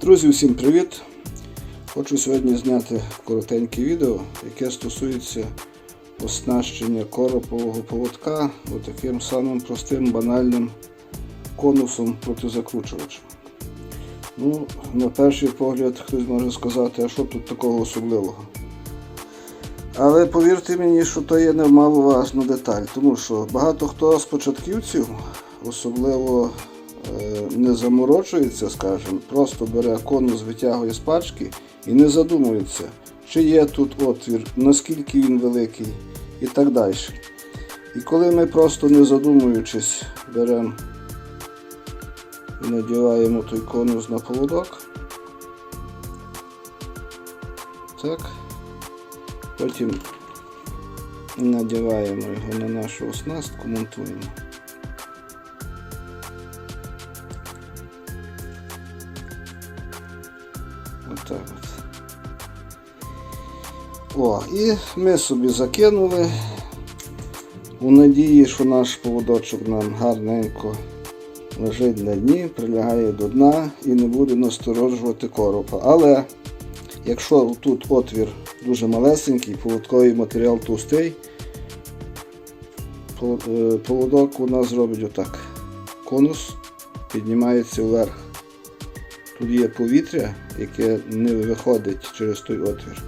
Друзі, усім привіт! Хочу сьогодні зняти коротеньке відео, яке стосується оснащення коропового поводка таким самим простим банальним конусом протизакручувачем. Ну, на перший погляд хтось може сказати, а що тут такого особливого? Але повірте мені, що то є немаловажна деталь, тому що багато хто з початківців, особливо не заморочується, скажімо, просто бере конус, витягує з пачки і не задумується, чи є тут отвір, наскільки він великий і так далі. І коли ми просто не задумуючись беремо і надіваємо той конус на поводок, так, потім надіваємо його на нашу оснастку, монтуємо. Отак от. О, і ми собі закинули у надії, що наш поводочок нам гарненько лежить на дні, прилягає до дна і не буде насторожувати коропа. Але якщо тут отвір дуже малесенький, поводковий матеріал товстий, пов- е, поводок у нас зробить отак. Конус піднімається вверх. Є повітря, яке не виходить через той отвір.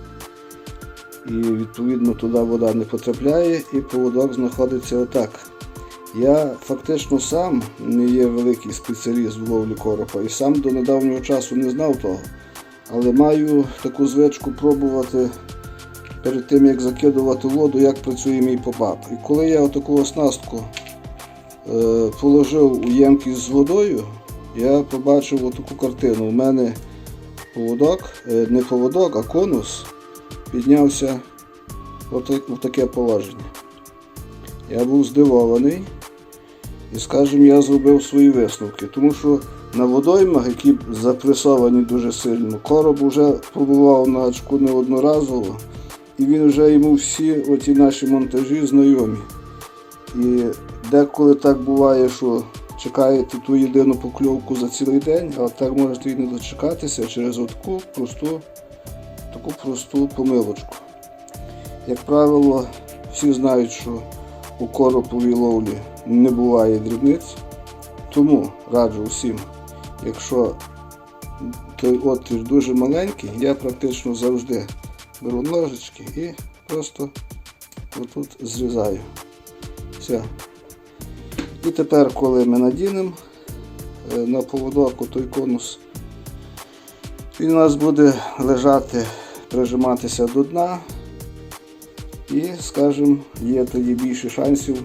І відповідно туди вода не потрапляє і поводок знаходиться отак. Я фактично сам не є великий спеціаліст в ловлі коропа і сам до недавнього часу не знав того. Але маю таку звичку пробувати перед тим, як закидувати воду, як працює мій попап. І коли я отаку оснастку е, положив у ємкість з водою, я побачив отаку картину. У мене поводок, е, не поводок, а конус піднявся в таке положення. Я був здивований і, скажімо, я зробив свої висновки, тому що на водоймах, які запресовані дуже сильно, короб вже побував на очку неодноразово, і він вже йому всі оті наші монтажі знайомі. І деколи так буває, що чекаєте ту єдину покльовку за цілий день, а так можете і не дочекатися через таку просту, таку просту помилочку. Як правило, всі знають, що у короповій ловлі не буває дрібниць, тому раджу всім, якщо той отвір дуже маленький, я практично завжди беру ножички і просто отут зрізаю. Все. І тепер, коли ми надінемо е, на поводок той конус, він у нас буде лежати, прижиматися до дна. І, скажімо, є тоді більше шансів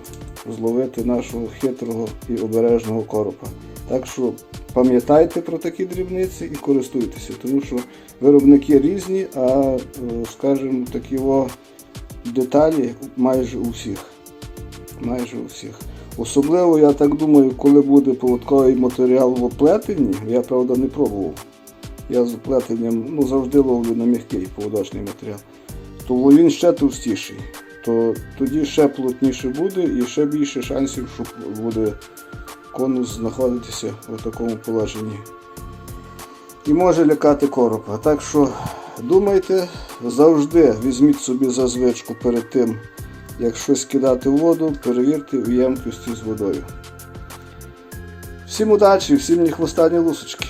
зловити нашого хитрого і обережного коропа. Так що пам'ятайте про такі дрібниці і користуйтеся, тому що виробники різні, а, е, скажімо, такі о деталі майже у всіх. Майже у всіх. Особливо, я так думаю, коли буде поводковий матеріал в оплетенні, я правда не пробував. Я з оплетенням ну, завжди ловлю на м'який поводочний матеріал. То він ще товстіший, то тоді ще плотніше буде і ще більше шансів, що буде конус знаходитися в такому положенні. І може лякати коропа. Так що думайте, завжди візьміть собі за звичку перед тим, як щось кидати в воду, перевірте в ємкості з водою. Всім удачі, всім ні хвоста, ні лусочки.